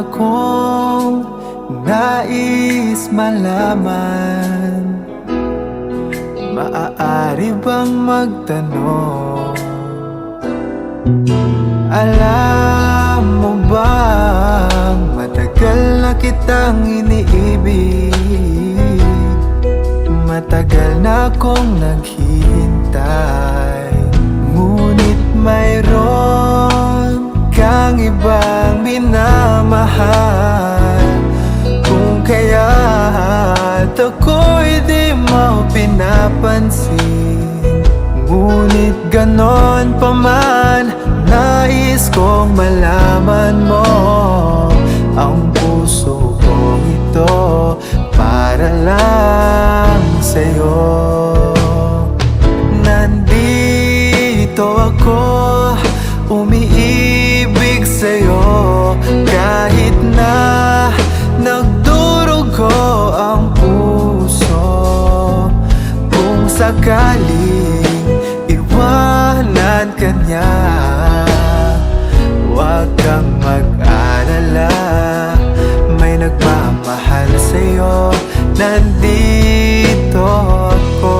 Akong nais malaman. Maaari bang magtanong? Alam mo bang matagal na kitang iniibig? Matagal na akong naghihintay mo pinapansin Ngunit ganon pa man Nais kong malaman mo. Ang puso kong ito Para lang sa'yo. Nandito ako Umiibig sakaling Iwanan ka niya Huwag kang mag-alala May nagmamahal sa'yo. Nandito ako.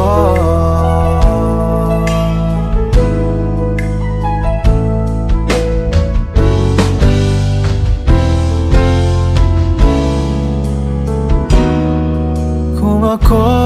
Kung ako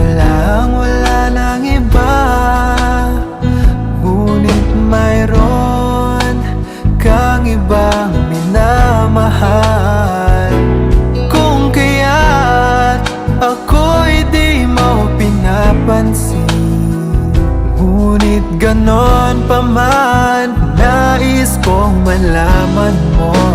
Sa'yo lang wala nang iba Ngunit mayroon kang ibang minamahal. Kung kaya't ako'y di mo pinapansin Ngunit ganon pa man Nais kong malaman mo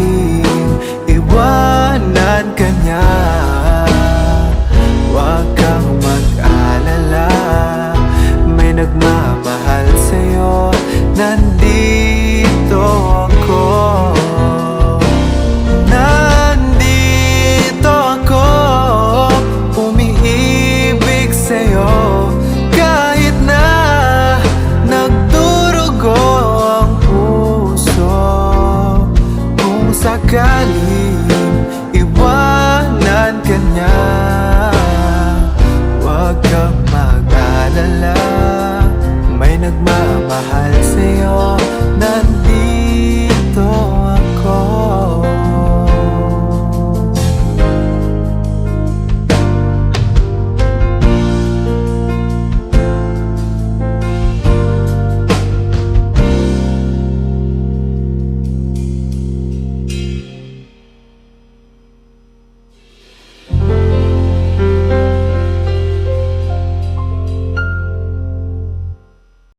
sakaling Iwanan ka niya. Huwag kang mag-alala. May nagmamahal